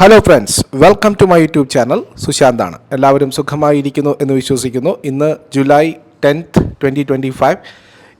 Hello friends welcome to my YouTube channel സുശാന്താണ് എല്ലാവരും സുഖമായിരിക്കുന്നു എന്ന് വിശ്വസിക്കുന്നു. ഇന്ന് July tenth twenty twenty five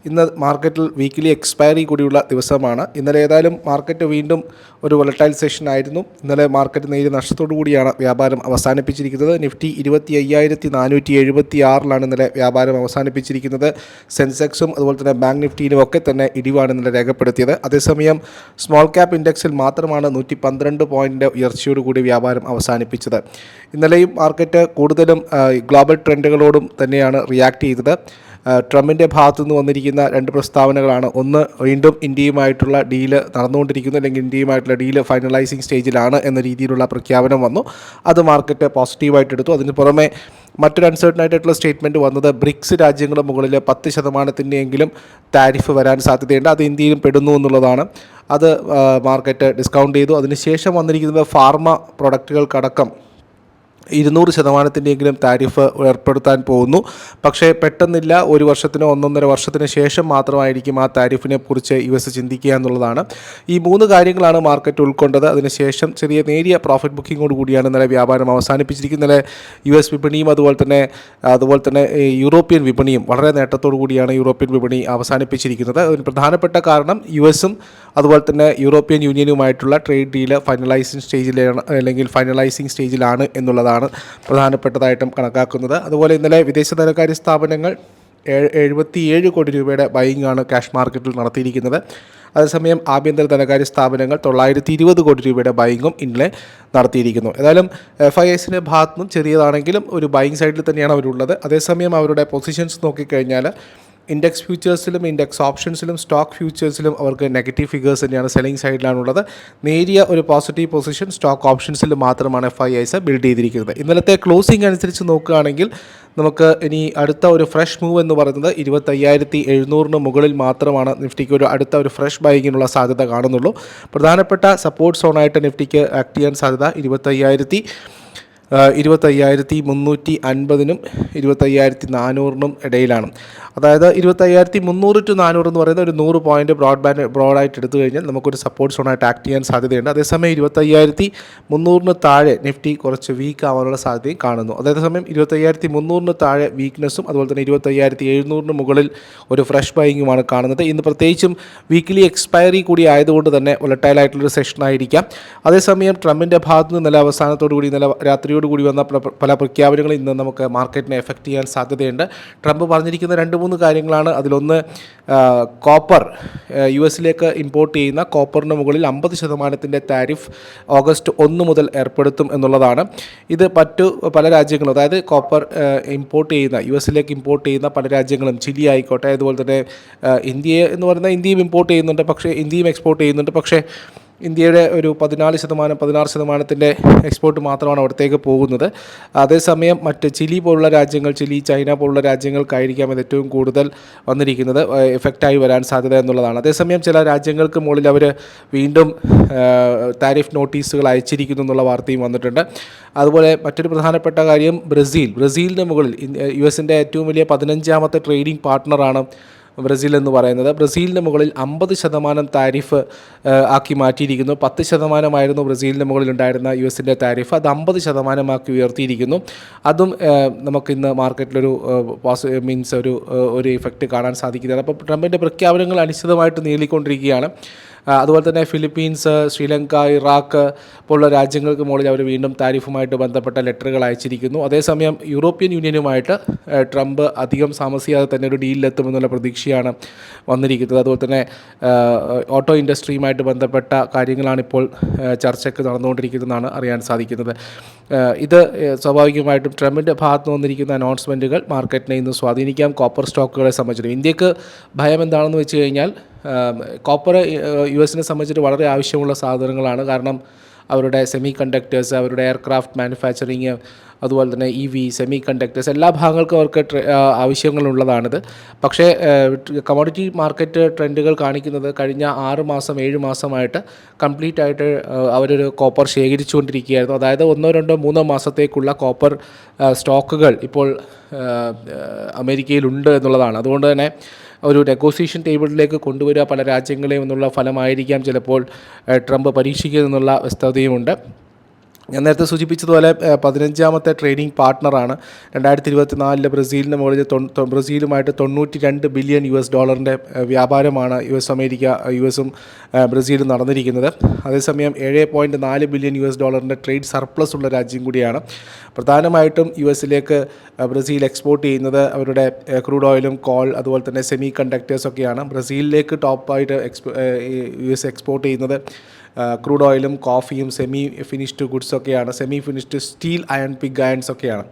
ഇന്ന് മാർക്കറ്റിൽ വീക്കിലി എക്സ്പയറി കൂടിയുള്ള ദിവസമാണ്. ഇന്നലെ ഏതായാലും മാർക്കറ്റ് വീണ്ടും ഒരു വൊളറ്റൈൽ സെഷൻ ആയിരുന്നു. ഇന്നലെ മാർക്കറ്റ് നേരിയ നഷ്ടത്തോടു കൂടിയാണ് വ്യാപാരം അവസാനിപ്പിച്ചിരിക്കുന്നത്. നിഫ്റ്റി ഇരുപത്തി അയ്യായിരത്തി നാനൂറ്റി എഴുപത്തി ആറിലാണ് ഇന്നലെ വ്യാപാരം അവസാനിപ്പിച്ചിരിക്കുന്നത്. സെൻസെക്സും അതുപോലെ തന്നെ ബാങ്ക് നിഫ്റ്റിയിലും ഒക്കെ തന്നെ ഇടിവാണ് ഇന്നലെ രേഖപ്പെടുത്തിയത്. അതേസമയം സ്മോൾ ക്യാപ് ഇൻഡെക്സിൽ മാത്രമാണ് നൂറ്റി പന്ത്രണ്ട് പോയിന്റ് ഉയർച്ചയോടുകൂടി വ്യാപാരം അവസാനിപ്പിച്ചത്. ഇന്നലെയും മാർക്കറ്റ് കൂടുതലും ഗ്ലോബൽ ട്രെൻഡുകളോടും തന്നെയാണ് റിയാക്ട് ചെയ്തത്. ട്രംപിന്റെ ഭാഗത്തു നിന്ന് വന്നിരിക്കുന്ന രണ്ട് പ്രസ്താവനകളാണ്. ഒന്ന് വീണ്ടും ഇന്ത്യയുമായിട്ടുള്ള ഡീൽ നടന്നുകൊണ്ടിരിക്കുന്നു അല്ലെങ്കിൽ ഇന്ത്യയുമായിട്ടുള്ള ഡീൽ ഫൈനലൈസിങ് സ്റ്റേജിലാണ് എന്ന രീതിയിലുള്ള പ്രഖ്യാപനം വന്നു. അത് മാർക്കറ്റ് പോസിറ്റീവായിട്ട് എടുത്തു. അതിന് പുറമെ മറ്റൊരു അൺസർട്ടൺ ആയിട്ടുള്ള സ്റ്റേറ്റ്മെന്റ് വന്നത് ബ്രിക്സ് രാജ്യങ്ങളുടെ മുകളിൽ പത്ത് ശതമാനത്തിന്റെയെങ്കിലും താരിഫ് വരാൻ സാധ്യതയുണ്ട്. അത് ഇന്ത്യയിലും പെടുന്നു എന്നുള്ളതാണ്. അത് മാർക്കറ്റ് ഡിസ്കൗണ്ട് ചെയ്തു. അതിനുശേഷം വന്നിരിക്കുന്നത് ഫാർമ പ്രൊഡക്റ്റുകൾക്കടക്കം. ഇരുന്നൂറ് ശതമാനത്തിന്റെയെങ്കിലും താരിഫ് ഏർപ്പെടുത്താൻ പോകുന്നു. പക്ഷേ പെട്ടെന്നില്ല ഒരു വർഷത്തിനോ ഒന്നൊന്നര വർഷത്തിന് ശേഷം മാത്രമായിരിക്കും ആ താരിഫിനെ കുറിച്ച് യു എസ് ചിന്തിക്കുക എന്നുള്ളതാണ്. ഈ മൂന്ന് കാര്യങ്ങളാണ് മാർക്കറ്റ് ഉൾക്കൊണ്ടത്. അതിനുശേഷം ചെറിയ നേരിയ പ്രോഫിറ്റ് ബുക്കിങ്ങോട് കൂടിയാണ് ഇന്നലെ വ്യാപാരം അവസാനിപ്പിച്ചിരിക്കുന്നത്. ഇന്നലെ യു എസ് വിപണിയും അതുപോലെ തന്നെ അതുപോലെ തന്നെ യൂറോപ്യൻ വിപണിയും വളരെ നേട്ടത്തോടു കൂടിയാണ് യൂറോപ്യൻ വിപണി അവസാനിപ്പിച്ചിരിക്കുന്നത്. അതിന് പ്രധാനപ്പെട്ട കാരണം യു എസും അതുപോലെ തന്നെ യൂറോപ്യൻ യൂണിയനുമായിട്ടുള്ള ട്രേഡ് ഡീൽ ഫൈനലൈസിങ് സ്റ്റേജിലാണ് അല്ലെങ്കിൽ ഫൈനലൈസിങ് സ്റ്റേജിലാണ് എന്നുള്ളതാണ്. പ്രധാനപ്പെട്ടതായിട്ടും കണക്കാക്കുന്നത്. അതുപോലെ ഇന്നലെ വിദേശ ധനകാര്യ സ്ഥാപനങ്ങൾ എഴുപത്തിയേഴ് കോടി രൂപയുടെ ബൈങ് ആണ് ക്യാഷ് മാർക്കറ്റിൽ നടത്തിയിരിക്കുന്നത്. അതേസമയം ആഭ്യന്തര ധനകാര്യ സ്ഥാപനങ്ങൾ തൊള്ളായിരത്തി ഇരുപത് കോടി രൂപയുടെ ബൈങ്ങും ഇന്നലെ നടത്തിയിരിക്കുന്നു. ഏതായാലും എഫ് ഐ എസിന്റെ ഭാഗത്തുനിന്നും ചെറിയതാണെങ്കിലും ഒരു ബൈങ് സൈഡിൽ തന്നെയാണ് അവരുള്ളത്. അതേസമയം അവരുടെ പൊസിഷൻസ് നോക്കിക്കഴിഞ്ഞാൽ ഇൻഡെക്സ് ഫ്യൂച്ചേഴ്സിലും ഇൻഡെക്സ് ഓപ്ഷൻസിലും സ്റ്റോക്ക് ഫ്യൂച്ചേഴ്സിലും അവർക്ക് നെഗറ്റീവ് ഫിഗേഴ്സ് തന്നെയാണ് സെല്ലിംഗ് സൈഡിലാണുള്ളത് നേരിയ ഒരു പോസിറ്റീവ് പൊസിഷൻ സ്റ്റോക്ക് ഓപ്ഷൻസിൽ മാത്രമാണ് എഫ് ഐ ഐസ് ബിൽഡ് ചെയ്തിരിക്കുന്നത്. ഇന്നലത്തെ ക്ലോസിംഗ് അനുസരിച്ച് നോക്കുകയാണെങ്കിൽ നമുക്ക് ഇനി അടുത്ത ഒരു ഫ്രഷ് മൂവ് എന്ന് പറയുന്നത് ഇരുപത്തയ്യായിരത്തി എഴുന്നൂറിന് മുകളിൽ മാത്രമാണ് നിഫ്റ്റിക്ക് ഒരു അടുത്ത ഒരു ഫ്രഷ് ബൈക്കിനുള്ള സാധ്യത കാണുന്നുള്ളൂ. പ്രധാനപ്പെട്ട സപ്പോർട്ട് സോണായിട്ട് നിഫ്റ്റിക്ക് ആക്ട് ചെയ്യാൻ സാധ്യത ഇരുപത്തയ്യായിരത്തി ഇരുപത്തയ്യായിരത്തി മുന്നൂറ്റി അൻപതിനും ഇരുപത്തയ്യായിരത്തി നാനൂറിനും ഇടയിലാണ്. അതായത് ഇരുപത്തയ്യായിരത്തി മുന്നൂറ് ടു നാനൂറ് എന്ന് പറയുന്ന ഒരു നൂറ് പോയിന്റ് ബ്രോഡ് ആയിട്ട് ബ്രോഡായിട്ട് എടുത്തു കഴിഞ്ഞാൽ നമുക്കൊരു സപ്പോർട്ട് സോണായിട്ട് ആക്ട് ചെയ്യാൻ സാധ്യതയുണ്ട്. അതേസമയം ഇരുപത്തയ്യായിരത്തി മുന്നൂറിന് താഴെ നിഫ്റ്റി കുറച്ച് വീക്ക് ആവാനുള്ള സാധ്യതയും കാണുന്നു. അതേസമയം ഇരുപത്തയ്യായിരത്തി മുന്നൂറിന് താഴെ വീക്ക്നെസ്സും അതുപോലെ തന്നെ ഇരുപത്തയ്യായിരത്തി എഴുന്നൂറിന് മുകളിൽ ഒരു ഫ്രഷ് ബൈങ്ങുമാണ് കാണുന്നത്. ഇന്ന് പ്രത്യേകിച്ചും വീക്കിലി എക്സ്പയറി കൂടി ആയതുകൊണ്ട് തന്നെ വൊലറ്റൈലായിട്ടുള്ളൊരു സെഷൻ ആയിരിക്കാം. അതേസമയം ട്രംപിന്റെ ഭാഗത്ത് നിന്ന് നില അവസാനത്തോടു കൂടി നില രാത്രിയോടുകൂടി വന്ന പല പ്രഖ്യാപനങ്ങളും ഇന്ന് നമുക്ക് മാർക്കറ്റിനെ എഫക്റ്റ് ചെയ്യാൻ സാധ്യതയുണ്ട്. ട്രംപ് പറഞ്ഞിരിക്കുന്ന രണ്ട് മൂന്ന് കാര്യങ്ങളാണ്. അതിലൊന്ന് കോപ്പർ യു എസിലേക്ക് ഇമ്പോർട്ട് ചെയ്യുന്ന കോപ്പറിന് മുകളിൽ അമ്പത് ശതമാനത്തിന്റെ താരിഫ് ഓഗസ്റ്റ് ഒന്ന് മുതൽ ഏർപ്പെടുത്തും എന്നുള്ളതാണ്. ഇത് മറ്റു പല രാജ്യങ്ങളും അതായത് കോപ്പർ ഇമ്പോർട്ട് ചെയ്യുന്ന യു എസിലേക്ക് ഇമ്പോർട്ട് ചെയ്യുന്ന പല രാജ്യങ്ങളും ചിലി ആയിക്കോട്ടെ അതുപോലെ തന്നെ ഇന്ത്യയെ എന്ന് പറയുന്ന ഇന്ത്യയും ഇമ്പോർട്ട് ചെയ്യുന്നുണ്ട് പക്ഷേ ഇന്ത്യയും എക്സ്പോർട്ട് ചെയ്യുന്നുണ്ട്. പക്ഷേ ഇന്ത്യയുടെ ഒരു പതിനാല് ശതമാനം പതിനാറ് ശതമാനത്തിന്റെ എക്സ്പോർട്ട് മാത്രമാണ് അവിടത്തേക്ക് പോകുന്നത്. അതേസമയം മറ്റ് ചിലി പോലുള്ള രാജ്യങ്ങൾ ചിലി ചൈന പോലുള്ള രാജ്യങ്ങൾക്കായിരിക്കാം ഇത് ഏറ്റവും കൂടുതൽ വന്നിരിക്കുന്നത് എഫക്റ്റായി വരാൻ സാധ്യത എന്നുള്ളതാണ്. അതേസമയം ചില രാജ്യങ്ങൾക്ക് മുകളിൽ അവർ വീണ്ടും താരിഫ് നോട്ടീസുകൾ അയച്ചിരിക്കുന്നു എന്നുള്ള വാർത്തയും വന്നിട്ടുണ്ട്. അതുപോലെ മറ്റൊരു പ്രധാനപ്പെട്ട കാര്യം ബ്രസീൽ. ബ്രസീലിന് മുകളിൽ യു എസിന്റെ ഏറ്റവും വലിയ പതിനഞ്ചാമത്തെ ട്രേഡിംഗ് പാർട്ട്ണറാണ് ബ്രസീൽ എന്ന് പറയുന്നത്. ബ്രസീലിന് മുകളിൽ അമ്പത് ശതമാനം താരിഫ് ആക്കി മാറ്റിയിരിക്കുന്നു. പത്ത് ശതമാനമായിരുന്നു ബ്രസീലിന് മുകളിൽ ഉണ്ടായിരുന്ന യു എസിന്റെ താരിഫ്. അത് അമ്പത് ശതമാനമാക്കി ഉയർത്തിയിരിക്കുന്നു. അതും നമുക്കിന്ന് മാർക്കറ്റിലൊരു പോസി മീൻസ് ഒരു ഒരു ഇഫക്റ്റ് കാണാൻ സാധിക്കുന്നതാണ് അപ്പോൾ ട്രംപിന്റെ പ്രഖ്യാപനങ്ങൾ അനിശ്ചിതമായിട്ട് നീളിക്കൊണ്ടിരിക്കുകയാണ്. അതുപോലെ തന്നെ ഫിലിപ്പീൻസ് ശ്രീലങ്ക ഇറാഖ് പോലുള്ള രാജ്യങ്ങൾക്ക് മുകളിൽ അവർ വീണ്ടും താരിഫുമായിട്ട് ബന്ധപ്പെട്ട ലെറ്ററുകൾ അയച്ചിരിക്കുന്നു. അതേസമയം യൂറോപ്യൻ യൂണിയനുമായിട്ട് ട്രംപ് അധികം താമസിയാതെ തന്നെ ഒരു ഡീലിലെത്തുമെന്നുള്ള പ്രതീക്ഷയാണ് വന്നിരിക്കുന്നത്. അതുപോലെ തന്നെ ഓട്ടോ ഇൻഡസ്ട്രിയുമായിട്ട് ബന്ധപ്പെട്ട കാര്യങ്ങളാണ് ഇപ്പോൾ ചർച്ചയ്ക്ക് നടന്നുകൊണ്ടിരിക്കുന്നതെന്നാണ് അറിയാൻ സാധിക്കുന്നത്. ഇത് സ്വാഭാവികമായിട്ടും ട്രംപിന്റെ ഭാഗത്ത് നിന്ന് വന്നിരിക്കുന്ന അനൗൺസ്മെന്റുകൾ മാർക്കറ്റിനെ ഇന്ന് സ്വാധീനിക്കാം. കോപ്പർ സ്റ്റോക്കുകളെ സംബന്ധിച്ചിടത്തോളം. ഇന്ത്യയ്ക്ക് ഭയം എന്താണെന്ന് വെച്ച് കഴിഞ്ഞാൽ കോപ്പർ യു എസിനെ സംബന്ധിച്ചിട്ട് വളരെ ആവശ്യമുള്ള സാധനങ്ങളാണ്. കാരണം അവരുടെ സെമി കണ്ടക്ടേഴ്സ് അവരുടെ എയർക്രാഫ്റ്റ് മാനുഫാക്ചറിങ് അതുപോലെ തന്നെ ഇ വി സെമി കണ്ടക്ടേഴ്സ് എല്ലാ ഭാഗങ്ങൾക്കും അവർക്ക് ആവശ്യങ്ങളുള്ളതാണിത്. പക്ഷേ കമോഡിറ്റി മാർക്കറ്റ് ട്രെൻഡുകൾ കാണിക്കുന്നത് കഴിഞ്ഞ ആറ് മാസം ഏഴ് മാസമായിട്ട് കംപ്ലീറ്റ് ആയിട്ട് അവരൊരു കോപ്പർ ശേഖരിച്ചുകൊണ്ടിരിക്കുകയായിരുന്നു. അതായത് ഒന്നോ രണ്ടോ മൂന്നോ മാസത്തേക്കുള്ള കോപ്പർ സ്റ്റോക്കുകൾ ഇപ്പോൾ അമേരിക്കയിലുണ്ട് എന്നുള്ളതാണ്. അതുകൊണ്ട് തന്നെ ഒരു നെഗോസിയേഷൻ ടേബിളിലേക്ക് കൊണ്ടുവരിക പല രാജ്യങ്ങളെയും എന്നുള്ള ഫലമായിരിക്കാം ചിലപ്പോൾ ട്രംപ് പരീക്ഷിക്കുക എന്നുള്ള വ്യക്തതയുമുണ്ട് ഞാൻ നേരത്തെ സൂചിപ്പിച്ചതുപോലെ പതിനഞ്ചാമത്തെ ട്രേഡിംഗ് പാർട്ട്ണറാണ്. രണ്ടായിരത്തി ഇരുപത്തി നാലിലെ ബ്രസീലിന് മുകളിൽ ബ്രസീലുമായിട്ട് തൊണ്ണൂറ്റി രണ്ട് ബില്യൺ യു എസ് ഡോളറിന്റെ വ്യാപാരമാണ് യു എസ് അമേരിക്ക യു എസും ബ്രസീലും നടന്നിരിക്കുന്നത്. അതേസമയം ഏഴ് പോയിന്റ് നാല് ബില്യൺ യു എസ് ഡോളറിന്റെ ട്രേഡ് സർപ്ലസ് ഉള്ള രാജ്യം കൂടിയാണ്. പ്രധാനമായിട്ടും യു എസിലേക്ക് ബ്രസീൽ എക്സ്പോർട്ട് ചെയ്യുന്നത് അവരുടെ ക്രൂഡ് ഓയിലും കോൾ അതുപോലെ തന്നെ സെമി കണ്ടക്ടേഴ്സൊക്കെയാണ് ബ്രസീലിലേക്ക് ടോപ്പായിട്ട് എക്സ്പോ യു എസ് എക്സ്പോർട്ട് ചെയ്യുന്നത് ക്രൂഡ് ഓയിലും കോഫിയും semi finished ഗുഡ്സൊക്കെയാണ് semi finished steel iron pig irons ഒക്കെയാണ്.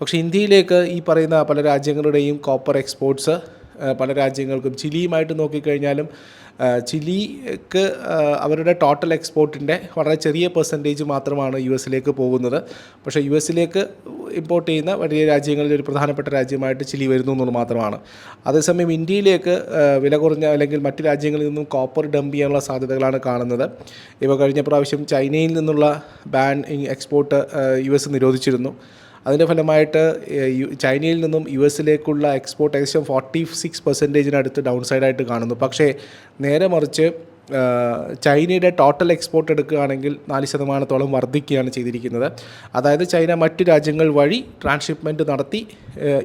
പക്ഷേ ഇന്ത്യയിലേക്ക് ഈ പറയുന്ന പല രാജ്യങ്ങളുടെയും കോപ്പർ എക്സ്പോർട്സ് പല രാജ്യങ്ങൾക്കും ചിലിയുമായിട്ട് നോക്കിക്കഴിഞ്ഞാലും ചിലിക്ക് അവരുടെ ടോട്ടൽ എക്സ്പോർട്ടിന്റെ വളരെ ചെറിയ പെർസെന്റേജ് മാത്രമാണ് യു എസിലേക്ക് പോകുന്നത്. പക്ഷേ യു എസിലേക്ക് ഇമ്പോർട്ട് ചെയ്യുന്ന വലിയ രാജ്യങ്ങളിൽ ഒരു പ്രധാനപ്പെട്ട രാജ്യമായിട്ട് ചിലി വരുന്നു എന്നുള്ളത് മാത്രമാണ്. അതേസമയം ഇന്ത്യയിലേക്ക് വില കുറഞ്ഞ അല്ലെങ്കിൽ മറ്റ് രാജ്യങ്ങളിൽ നിന്നും കോപ്പർ ഡംപ് ചെയ്യാനുള്ള സാധ്യതകളാണ് കാണുന്നത്. ഇപ്പോൾ കഴിഞ്ഞ പ്രാവശ്യം ചൈനയിൽ നിന്നുള്ള ബാൻ എക്സ്പോർട്ട് യു എസ് നിരോധിച്ചിരുന്നു. അതിന്റെ ഫലമായിട്ട് ചൈനയിൽ നിന്നും യു എസിലേക്കുള്ള എക്സ്പോർട്ട് ഏകദേശം ഫോർട്ടി സിക്സ് പെർസെന്റേജിനടുത്ത് ഡൗൺ സൈഡായിട്ട് കാണുന്നു. പക്ഷേ നേരെ മറിച്ച് ചൈനയുടെ ടോട്ടൽ എക്സ്പോർട്ട് എടുക്കുകയാണെങ്കിൽ നാല് ശതമാനത്തോളം വർദ്ധിക്കുകയാണ് ചെയ്തിരിക്കുന്നത്. അതായത് ചൈന മറ്റ് രാജ്യങ്ങൾ വഴി ട്രാൻസ്ഷിപ്മെന്റ് നടത്തി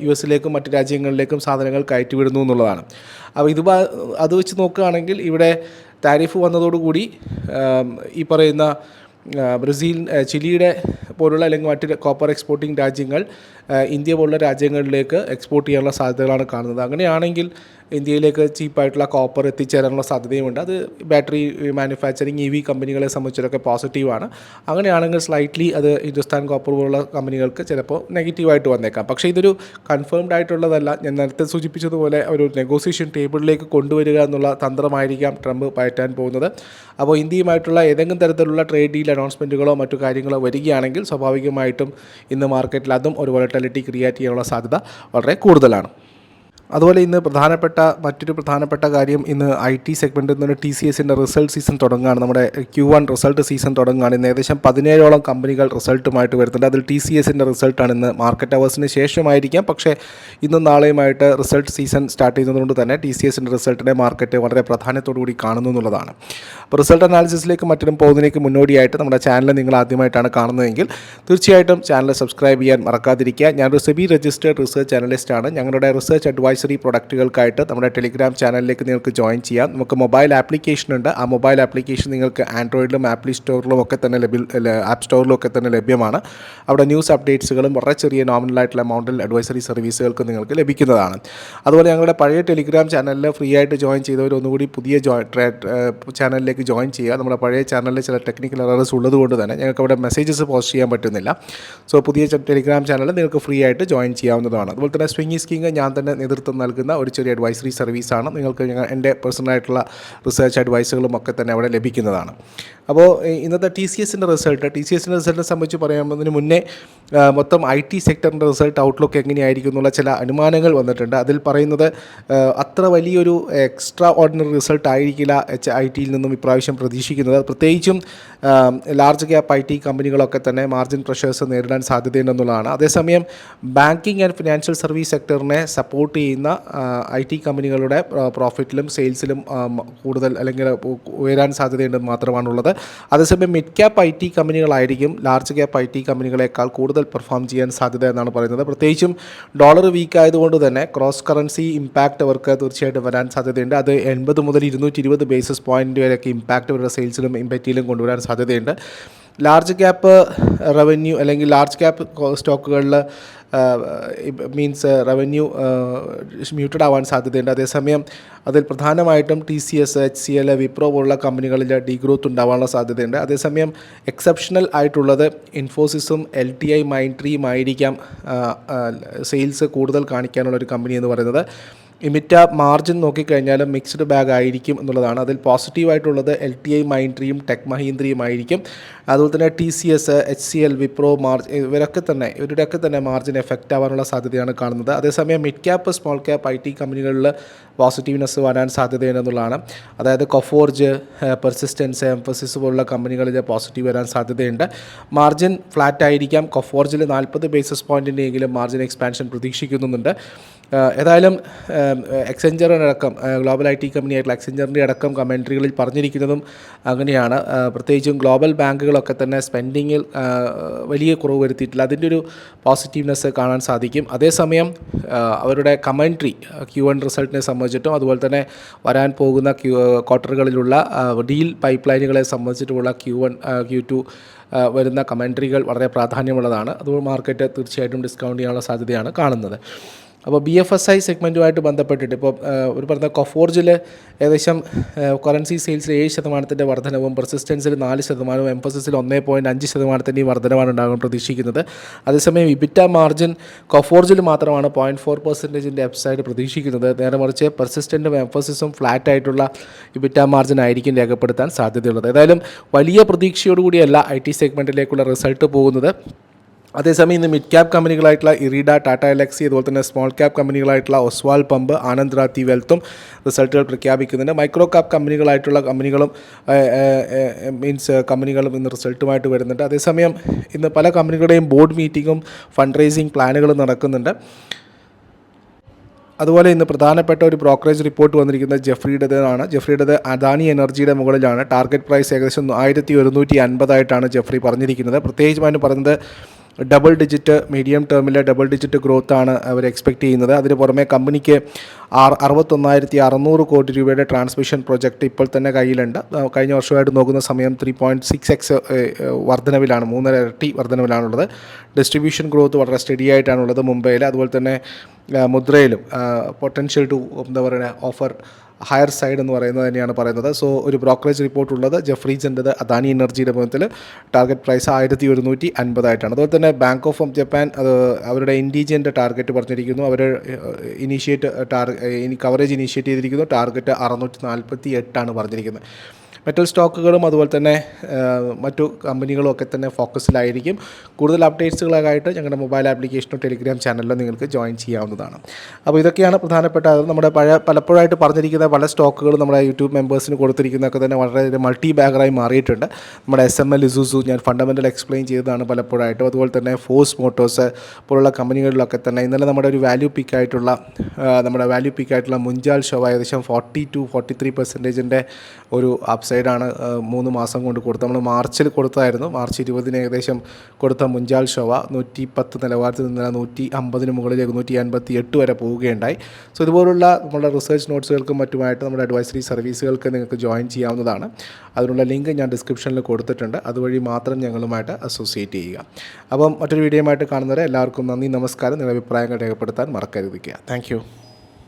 യു എസിലേക്കും മറ്റ് രാജ്യങ്ങളിലേക്കും സാധനങ്ങൾ കയറ്റിവിടുന്നു എന്നുള്ളതാണ്. അപ്പോൾ ഇത് അത് വെച്ച് നോക്കുകയാണെങ്കിൽ ഇവിടെ താരിഫ് വന്നതോടുകൂടി ഈ പറയുന്ന ബ്രസീൽ ചിലിയുടെ പോലുള്ള അല്ലെങ്കിൽ മറ്റ് കോപ്പർ എക്സ്പോർട്ടിംഗ് രാജ്യങ്ങൾ ഇന്ത്യ പോലുള്ള രാജ്യങ്ങളിലേക്ക് എക്സ്പോർട്ട് ചെയ്യാനുള്ള സാധ്യതകളാണ് കാണുന്നത്. അങ്ങനെയാണെങ്കിൽ ഇന്ത്യയിലേക്ക് ചീപ്പായിട്ടുള്ള കോപ്പർ എത്തിച്ചേരാനുള്ള സാധ്യതയുമുണ്ട്. അത് ബാറ്ററി മാനുഫാക്ചറിങ് ഇ വി കമ്പനികളെ സംബന്ധിച്ചിടൊക്കെ പോസിറ്റീവാണ് അങ്ങനെയാണെങ്കിൽ സ്ലൈറ്റ്ലി അത് ഹിന്ദുസ്ഥാൻ കോപ്പർ പോലുള്ള കമ്പനികൾക്ക് ചിലപ്പോൾ നെഗറ്റീവായിട്ട് വന്നേക്കാം. പക്ഷേ ഇതൊരു കൺഫേംഡ് ആയിട്ടുള്ളതല്ല. ഞാൻ നേരത്തെ സൂചിപ്പിച്ചതുപോലെ ഒരു നെഗോസിയേഷൻ ടേബിളിലേക്ക് കൊണ്ടുവരിക എന്നുള്ള തന്ത്രമായിരിക്കാം ട്രംപ് പയറ്റാൻ പോകുന്നത്. അപ്പോൾ ഇന്ത്യയുമായിട്ടുള്ള ഏതെങ്കിലും തരത്തിലുള്ള ട്രേഡ് ഡീൽ അനൗൺസ്മെന്റുകളോ മറ്റു കാര്യങ്ങളോ വരികയാണെങ്കിൽ സ്വാഭാവികമായിട്ടും ഇന്ന് മാർക്കറ്റിൽ അതും ഒരു വോളറ്റാലിറ്റി ക്രിയേറ്റ് ചെയ്യാനുള്ള സാധ്യത വളരെ കൂടുതലാണ്. അതുപോലെ ഇന്ന് പ്രധാനപ്പെട്ട മറ്റൊരു പ്രധാനപ്പെട്ട കാര്യം ഇന്ന് ഐ ടി സെഗ്മെന്റിൽ നിന്ന് ടി സി എസിന്റെ റിസൾട്ട് സീസൺ തുടങ്ങുകയാണ്. നമ്മുടെ ക്യു വൺ റിസൾട്ട് സീസൺ തുടങ്ങുകയാണ്. ഇന്ന് ഏകദേശം പതിനേഴോളം കമ്പനികൾ റിസൾട്ടുമായിട്ട് വരുന്നുണ്ട്. അതിൽ ടി സി എസിന്റെ റിസൾട്ടാണ് ഇന്ന് മാർക്കറ്റ് അവേഴ്സിന് ശേഷമായിരിക്കാം. പക്ഷേ ഇന്നും നാളെയുമായിട്ട് റിസൾട്ട് സീസൺ സ്റ്റാർട്ട് ചെയ്യുന്നതുകൊണ്ട് തന്നെ ടി സി എസിന്റെ റിസൾട്ടിനെ മാർക്കറ്റ് വളരെ പ്രാധാന്യത്തോടു കൂടി കാണുന്നു എന്നുള്ളതാണ്. അപ്പോൾ റിസൾട്ട് അനാലിസിസിലേക്ക് മറ്റിനും പോകുന്നതിലേക്ക് മുന്നോടിയായിട്ട് നമ്മുടെ ചാനൽ നിങ്ങൾ ആദ്യമായിട്ടാണ് കാണുന്നതെങ്കിൽ തീർച്ചയായിട്ടും ചാനൽ സബ്സ്ക്രൈബ് ചെയ്യാൻ മറക്കാതിരിക്കുക. ഞാനൊരു സെബി രജിസ്റ്റേഡ് റിസർച്ച് അനലിസ്റ്റാണ് ഞങ്ങളുടെ റിസർച്ച് അഡ്വൈസറി പ്രൊഡക്റ്റുകൾക്കായിട്ട് നമ്മുടെ ടെലിഗ്രാം ചാനലിലേക്ക് നിങ്ങൾക്ക് ജോയിൻ ചെയ്യാം. നമുക്ക് മൊബൈൽ ആപ്ലിക്കേഷൻ ഉണ്ട്. ആ മൊബൈൽ ആപ്ലിക്കേഷൻ നിങ്ങൾക്ക് ആൻഡ്രോയിഡിലും ആപ്പിൾ സ്റ്റോറിലും ഒക്കെ തന്നെ ലഭ്യ ആപ്പ് സ്റ്റോറിലും ഒക്കെ തന്നെ ലഭ്യമാണ്. അവിടെ ന്യൂസ് അപ്ഡേറ്റ്സുകളും വളരെ ചെറിയ നോമിനലായിട്ടുള്ള എമൗണ്ടിൽ അഡ്വൈസറി സർവീസുകൾക്ക് നിങ്ങൾക്ക് ലഭിക്കുന്നതാണ്. അതുപോലെ ഞങ്ങളുടെ പഴയ ടെലിഗ്രാം ചാനലിൽ ഫ്രീ ആയിട്ട് ജോയിൻ ചെയ്തവർ ഒന്നുകൂടി പുതിയ ചാനലിലേക്ക് ജോയിൻ ചെയ്യുക. നമ്മുടെ പഴയ ചാനലിൽ ചില ടെക്നിക്കൽ എറേഴ്സ് ഉള്ളതുകൊണ്ട് തന്നെ ഞങ്ങൾക്ക് അവിടെ മെസ്സേജസ് പോസ്റ്റ് ചെയ്യാൻ പറ്റുന്നില്ല. സോ പുതിയ ടെലിഗ്രാം ചാനൽ നിങ്ങൾക്ക് ഫ്രീ ആയിട്ട് ജോയിൻ ചെയ്യാവുന്നതാണ്. അതുപോലെ തന്നെ സ്വിംഗി സ്കീങ് ഞാൻ തന്നെ നേതൃത്വം നൽകുന്ന ഒരു ചെറിയ അഡ്വൈസറി സർവീസാണ് നിങ്ങൾക്ക് ഞങ്ങൾ എന്റെ പേഴ്സണലായിട്ടുള്ള റിസർച്ച് അഡ്വൈസുകളും ഒക്കെ തന്നെ അവിടെ ലഭിക്കുന്നതാണ്. അപ്പോൾ ഇന്നത്തെ ടി സി എസിന്റെ റിസൾട്ട് ടി സി എസിന്റെ റിസൾട്ടിനെ സംബന്ധിച്ച് പറയുന്നതിന് മുന്നേ മൊത്തം ഐ ടി സെക്ടറിന്റെ റിസൾട്ട് ഔട്ട്ലുക്ക് എങ്ങനെയായിരിക്കും എന്നുള്ള ചില അനുമാനങ്ങൾ വന്നിട്ടുണ്ട്. അതിൽ പറയുന്നത് അത്ര വലിയൊരു എക്സ്ട്രാ ഓർഡിനറി റിസൾട്ട് ആയിരിക്കില്ല എച്ച് ഐ ടിയിൽ നിന്നും ഇപ്രാവശ്യം പ്രതീക്ഷിക്കുന്നത്. പ്രത്യേകിച്ചും ലാർജ് ക്യാപ്പ് ഐ ടി കമ്പനികളൊക്കെ തന്നെ മാർജിൻ പ്രഷേഴ്സ് നേരിടാൻ സാധ്യതയുണ്ടെന്നുള്ളതാണ്. അതേസമയം ബാങ്കിങ് ആൻഡ് ഫിനാൻഷ്യൽ സർവീസ് സെക്ടറിനെ സപ്പോർട്ട് ചെയ്യുന്ന ഐ ടി കമ്പനികളുടെ പ്രോഫിറ്റിലും സെയിൽസിലും കൂടുതൽ അല്ലെങ്കിൽ ഉയരാൻ സാധ്യതയുണ്ടെന്ന് മാത്രമാണുള്ളത്. അതേസമയം മിഡ് ക്യാപ്പ് ഐ ടി കമ്പനികളായിരിക്കും ലാർജ് ക്യാപ്പ് ഐ ടി കമ്പനികളെക്കാൾ കൂടുതൽ പെർഫോം ചെയ്യാൻ സാധ്യത എന്നാണ് പറയുന്നത്. പ്രത്യേകിച്ചും ഡോളർ വീക്ക് ആയതുകൊണ്ട് തന്നെ ക്രോസ് കറൻസി ഇമ്പാക്റ്റ് അവർക്ക് തീർച്ചയായിട്ടും വരാൻ സാധ്യതയുണ്ട്. അത് എൺപത് മുതൽ ഇരുന്നൂറ്റി ഇരുപത് ബേസിസ് പോയിന്റ് വരെയൊക്കെ ഇമ്പാക്റ്റ് അവരുടെ സെയിൽസിലും ഇമ്പറ്റിയിലും കൊണ്ടുവരാൻ സാധ്യതയുണ്ട്. ലാർജ് ക്യാപ്പ് റവന്യൂ അല്ലെങ്കിൽ ലാർജ് ക്യാപ്പ് സ്റ്റോക്കുകളിൽ മീൻസ് റവന്യൂ മ്യൂട്ടഡ് ആവാൻ സാധ്യതയുണ്ട്. അതേസമയം അതിൽ പ്രധാനമായിട്ടും T C S H C L Wipro പോലുള്ള കമ്പനികളിൽ ഡീഗ്രോത്ത് ഉണ്ടാവാനുള്ള സാധ്യതയുണ്ട്. അതേസമയം എക്സെപ്ഷണൽ ആയിട്ടുള്ളത് ഇൻഫോസിസും എൽ ടി ഐ മൈൻട്രിയും ആയിരിക്കാം സെയിൽസ് കൂടുതൽ കാണിക്കാനുള്ള ഒരു കമ്പനി എന്ന് പറയുന്നത്. ഇമിറ്റ മാർജിൻ നോക്കിക്കഴിഞ്ഞാൽ മിക്സ്ഡ് ബാഗ് ആയിരിക്കും എന്നുള്ളതാണ്. അതിൽ പോസിറ്റീവായിട്ടുള്ളത് എൽ ടി ഐ മൈൻട്രിയും ടെക് മഹീന്ദ്രയും ആയിരിക്കും അതുപോലെ തന്നെ T C S H C L Wipro മാർജ് ഇവരൊക്കെ തന്നെ ഇവരുടെയൊക്കെ തന്നെ മാർജിൻ എഫക്റ്റ് ആവാനുള്ള സാധ്യതയാണ് കാണുന്നത്. അതേസമയം mid cap small cap I T കമ്പനികളിൽ പോസിറ്റീവ്നെസ് വരാൻ സാധ്യതയുണ്ടെന്നുള്ളതാണ് അതായത് കൊഫോർജ് പെർസിസ്റ്റൻസ് എംഫസിസ് പോലുള്ള കമ്പനികളിൽ പോസിറ്റീവ് വരാൻ സാധ്യതയുണ്ട്. മാർജിൻ ഫ്ലാറ്റ് ആയിരിക്കാം. കൊഫോർജിൽ നാൽപ്പത് ബേസിസ് പോയിന്റിന്റെയെങ്കിലും മാർജിൻ എക്സ്പാൻഷൻ പ്രതീക്ഷിക്കുന്നുണ്ട്. ഏതായാലും എക്സെഞ്ചറിനടക്കം ഗ്ലോബൽ ഐ ടി കമ്പനി ആയിട്ടുള്ള എക്സെഞ്ചറിന്റെ അടക്കം കമൻട്രികളിൽ പറഞ്ഞിരിക്കുന്നതും അങ്ങനെയാണ്. പ്രത്യേകിച്ചും ഗ്ലോബൽ ബാങ്കുകളൊക്കെ തന്നെ സ്പെൻഡിങ്ങിൽ വലിയ കുറവ് വരുത്തിയിട്ടില്ല. അതിന്റെ ഒരു പോസിറ്റീവ്നെസ് കാണാൻ സാധിക്കും. അതേസമയം അവരുടെ കമൻട്രി ക്യു വൺ റിസൾട്ടിനെ സംബന്ധിച്ചിട്ടും അതുപോലെ തന്നെ വരാൻ പോകുന്ന ക്യൂ ക്വാർട്ടറുകളിലുള്ള ഡീൽ പൈപ്പ് ലൈനുകളെ സംബന്ധിച്ചിട്ടുമുള്ള ക്യു വൺ ക്യു ടു വരുന്ന കമൻട്രികൾ വളരെ പ്രാധാന്യമുള്ളതാണ്. അതുകൊണ്ട് മാർക്കറ്റ് തീർച്ചയായിട്ടും ഡിസ്കൗണ്ട് ചെയ്യാനുള്ള സാധ്യതയാണ് കാണുന്നത്. അപ്പോൾ ബി എഫ് എസ് ഐ സെഗ്മെന്റുമായിട്ട് ബന്ധപ്പെട്ടിട്ട് ഇപ്പോൾ ഒരു പറഞ്ഞ കൊഫോർജിൽ ഏകദേശം കറൻസി സെയിൽസിൽ ഏഴ് ശതമാനത്തിന്റെ വർധനവും പെർസിസ്റ്റൻസിൽ നാല് ശതമാനവും എംഫസിസിൽ ഒന്നേ പോയിന്റ് അഞ്ച് ശതമാനത്തിന്റെയും വർധനമാണ് ഉണ്ടാകാൻ പ്രതീക്ഷിക്കുന്നത്. അതേസമയം ഇബിറ്റ മാർജിൻ കൊഫോർജിൽ മാത്രമാണ് പോയിന്റ് ഫോർ പെർസെന്റേജിന്റെ അപ്സൈഡ് പ്രതീക്ഷിക്കുന്നത്. നേരെ മറിച്ച് പെർസിസ്റ്റന്റും എംഫസിസും ഫ്ലാറ്റ് ആയിട്ടുള്ള ഇബിറ്റ മാർജിൻ ആയിരിക്കും രേഖപ്പെടുത്താൻ സാധ്യതയുള്ളത്. ഏതായാലും വലിയ പ്രതീക്ഷയോടുകൂടിയല്ല ഐ ടി സെഗ്മെന്റിലേക്കുള്ള റിസൾട്ട് പോകുന്നത്. അതേസമയം ഇന്ന് മിഡ് ക്യാപ് കമ്പനികളായിട്ടുള്ള ഇറിഡ ടാറ്റ എലക്സി അതുപോലെ തന്നെ സ്മോൾ ക്യാപ് കമ്പനികളായിട്ടുള്ള ഒസ്വാൾ പമ്പ് ആനന്ദ് റാത്തി വെൽത്തും റിസൾട്ടുകൾ പ്രഖ്യാപിക്കുന്നുണ്ട്. മൈക്രോ ക്യാപ് കമ്പനികളായിട്ടുള്ള കമ്പനികളും മീൻസ് കമ്പനികളും ഇന്ന് റിസൾട്ടുമായിട്ട് വരുന്നുണ്ട്. അതേസമയം ഇന്ന് പല കമ്പനികളുടെയും ബോർഡ് മീറ്റിങ്ങും ഫണ്ട് റേസിംഗ് പ്ലാനുകളും നടക്കുന്നുണ്ട്. അതുപോലെ ഇന്ന് പ്രധാനപ്പെട്ട ഒരു ബ്രോക്കറേജ് റിപ്പോർട്ട് വന്നിരിക്കുന്നത് ജെഫ്രിയുടേതാണ്. ജെഫ്രിയുടേത് അദാനി എനർജിയുടെ മുകളിലാണ്. ടാർഗറ്റ് പ്രൈസ് ഏകദേശം ആയിരത്തി ഒരുന്നൂറ്റി അൻപതായിട്ടാണ് ജെഫ്രി പറഞ്ഞിരിക്കുന്നത്. പ്രത്യേകിച്ചും അതിന് പറയുന്നത് ഡബിൾ ഡിജിറ്റ് മീഡിയം ടേമിലെ ഡബിൾ ഡിജിറ്റ് ഗ്രോത്ത് ആണ് അവർ എക്സ്പെക്ട് ചെയ്യുന്നത്. അതിന് പുറമെ കമ്പനിക്ക് അറുപത്തൊന്നായിരത്തി അറുന്നൂറ് കോടി രൂപയുടെ ട്രാൻസ്മിഷൻ പ്രൊജക്റ്റ് ഇപ്പോൾ തന്നെ കയ്യിലുണ്ട്. കഴിഞ്ഞ വർഷമായിട്ട് നോക്കുന്ന സമയം ത്രീ പോയിന്റ് സിക്സ് എക്സ് വർധനവിലാണ്. മൂന്നര ഇരട്ടി വർധനവിലാണുള്ളത്. ഡിസ്ട്രിബ്യൂഷൻ ഗ്രോത്ത് വളരെ സ്റ്റഡി ആയിട്ടാണുള്ളത് മുംബൈയിൽ അതുപോലെ തന്നെ മുദ്രയിലും പൊട്ടൻഷ്യൽ ടു എന്താ പറയുക ഓഫർ ഹയർ സൈഡ് എന്ന് പറയുന്നത് തന്നെയാണ് പറയുന്നത്. സോ ഒരു ബ്രോക്കറേജ് റിപ്പോർട്ട് ഉള്ളത് ജെഫ്രീസിന്റെത് അദാനി എനർജിയുടെ മുഖത്തിൽ ടാർഗറ്റ് പ്രൈസ് ആയിരത്തി ഒരുന്നൂറ്റി അൻപതായിട്ടാണ് അതുപോലെ തന്നെ ബാങ്ക് ഓഫ് ജപ്പാൻ അത് അവരുടെ ഇൻഡീജിയന്റെ ടാർഗറ്റ് പറഞ്ഞിരിക്കുന്നു. അവർ ഇനീഷ്യേറ്റ് ടാർ കവറേജ് ഇനീഷ്യേറ്റ് ചെയ്തിരിക്കുന്നു. ടാർഗറ്റ് അറുന്നൂറ്റി നാൽപ്പത്തി എട്ടാണ് പറഞ്ഞിരിക്കുന്നത്. മെറ്റൽ സ്റ്റോക്കുകളും അതുപോലെ തന്നെ മറ്റു കമ്പനികളും ഒക്കെ തന്നെ ഫോക്കസിലായിരിക്കും. കൂടുതൽ അപ്ഡേറ്റ്സുകളായിട്ട് ഞങ്ങളുടെ മൊബൈൽ ആപ്ലിക്കേഷനോ ടെലിഗ്രാം ചാനലിലോ നിങ്ങൾക്ക് ജോയിൻ ചെയ്യാവുന്നതാണ്. അപ്പോൾ ഇതൊക്കെയാണ് പ്രധാനപ്പെട്ട അത് നമ്മുടെ പഴയ പലപ്പോഴായിട്ട് പറഞ്ഞിരിക്കുന്ന പല സ്റ്റോക്കുകളും നമ്മുടെ യൂട്യൂബ് മെമ്പേഴ്സിന് കൊടുത്തിരിക്കുന്നതൊക്കെ തന്നെ വളരെ മൾട്ടി ബാഗറായി മാറിയിട്ടുണ്ട്. നമ്മുടെ എസ് എം എൽ ഇസൂസു ഞാൻ ഫണ്ടമെന്റൽ എക്സ്പ്ലെയിൻ ചെയ്തതാണ് പലപ്പോഴായിട്ടും. അതുപോലെ തന്നെ ഫോഴ്സ് മോട്ടോഴ്സ് പോലുള്ള കമ്പനികളിലൊക്കെ തന്നെ ഇന്നലെ നമ്മുടെ ഒരു വാല്യൂ പിക്കായിട്ടുള്ള നമ്മുടെ വാല്യൂ പിക്കായിട്ടുള്ള മുഞ്ചാൽ ഷോ ഏകദേശം ഫോർട്ടി ടു ഫോർട്ടി ത്രീ പെർസെന്റേജിന്റെ ഒരു അപ്സൈഡാണ് മൂന്ന് മാസം കൊണ്ട് കൊടുത്തത്. നമ്മൾ മാർച്ചിൽ കൊടുത്തായിരുന്നു മാർച്ച് ഇരുപതിന് ഏകദേശം കൊടുത്ത മുഞ്ചാൽ ഷോവ നൂറ്റി പത്ത് നിലവാരത്തിൽ നിന്ന് നൂറ്റി അമ്പതിന് മുകളിലേക്ക് നൂറ്റി അൻപത്തി എട്ട് വരെ പോവുകയുണ്ടായി. സോ ഇതുപോലുള്ള നമ്മുടെ റിസർച്ച് നോട്ട്സുകൾക്കും മറ്റുമായിട്ട് നമ്മുടെ അഡ്വൈസറി സർവീസുകൾക്ക് നിങ്ങൾക്ക് ജോയിൻ ചെയ്യാവുന്നതാണ്. അതിനുള്ള ലിങ്ക് ഞാൻ ഡിസ്ക്രിപ്ഷനിൽ കൊടുത്തിട്ടുണ്ട്. അതുവഴി മാത്രം ഞങ്ങളുമായിട്ട് അസോസിയേറ്റ് ചെയ്യുക. അപ്പം മറ്റൊരു വീഡിയോയുമായിട്ട് കാണുന്നവരെ എല്ലാവർക്കും നന്ദി നമസ്കാരം. നിങ്ങളുടെ അഭിപ്രായങ്ങൾ രേഖപ്പെടുത്താൻ മറക്കരുതിക്കുക താങ്ക്